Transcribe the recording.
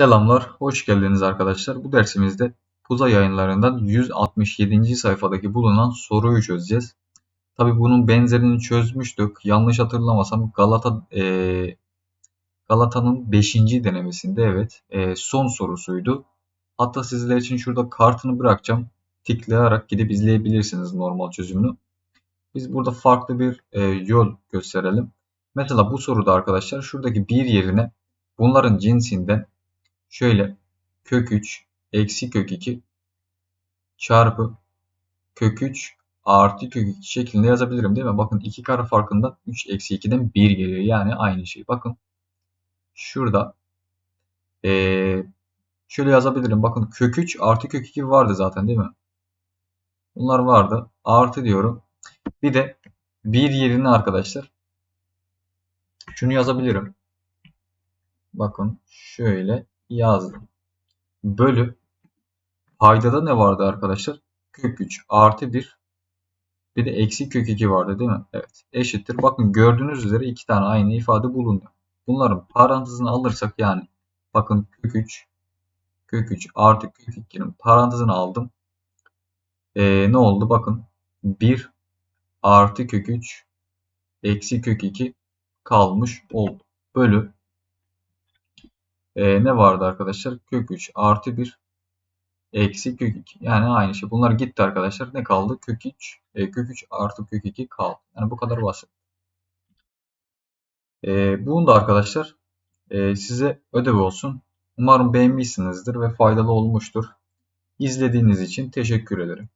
Selamlar, hoş geldiniz arkadaşlar. Bu dersimizde Puza yayınlarından 167. sayfadaki bulunan soruyu çözeceğiz. Tabi bunun benzerini çözmüştük. Yanlış hatırlamasam Galata e, Galata'nın 5. denemesinde evet e, son sorusuydu. Hatta sizler için şurada kartını bırakacağım. Tıklayarak gidip izleyebilirsiniz normal çözümünü. Biz burada farklı bir e, yol gösterelim. Mesela bu soruda arkadaşlar şuradaki bir yerine bunların cinsinden şöyle kök 3 eksi kök 2 çarpı kök 3 artı kök 2 şeklinde yazabilirim değil mi? Bakın 2 kare farkında 3 eksi 2'den 1 geliyor. Yani aynı şey. Bakın şurada ee, şöyle yazabilirim. Bakın kök 3 artı kök 2 vardı zaten değil mi? Bunlar vardı. Artı diyorum. Bir de bir yerine arkadaşlar şunu yazabilirim. Bakın şöyle yazdım. Bölü paydada ne vardı arkadaşlar? Kök 3 artı 1 bir de eksi kök 2 vardı değil mi? Evet. Eşittir. Bakın gördüğünüz üzere iki tane aynı ifade bulundu. Bunların parantezini alırsak yani bakın kök 3 kök 3 artı kök 2'nin parantezini aldım. Ee, ne oldu? Bakın 1 artı kök 3 eksi kök 2 kalmış oldu. Bölü e, ne vardı arkadaşlar? Kök 3 artı 1 eksi kök 2. Yani aynı şey. Bunlar gitti arkadaşlar. Ne kaldı? Kök 3, e, kök 3 artı kök 2 kaldı. Yani bu kadar basit. E, bunu da arkadaşlar e, size ödev olsun. Umarım beğenmişsinizdir ve faydalı olmuştur. İzlediğiniz için teşekkür ederim.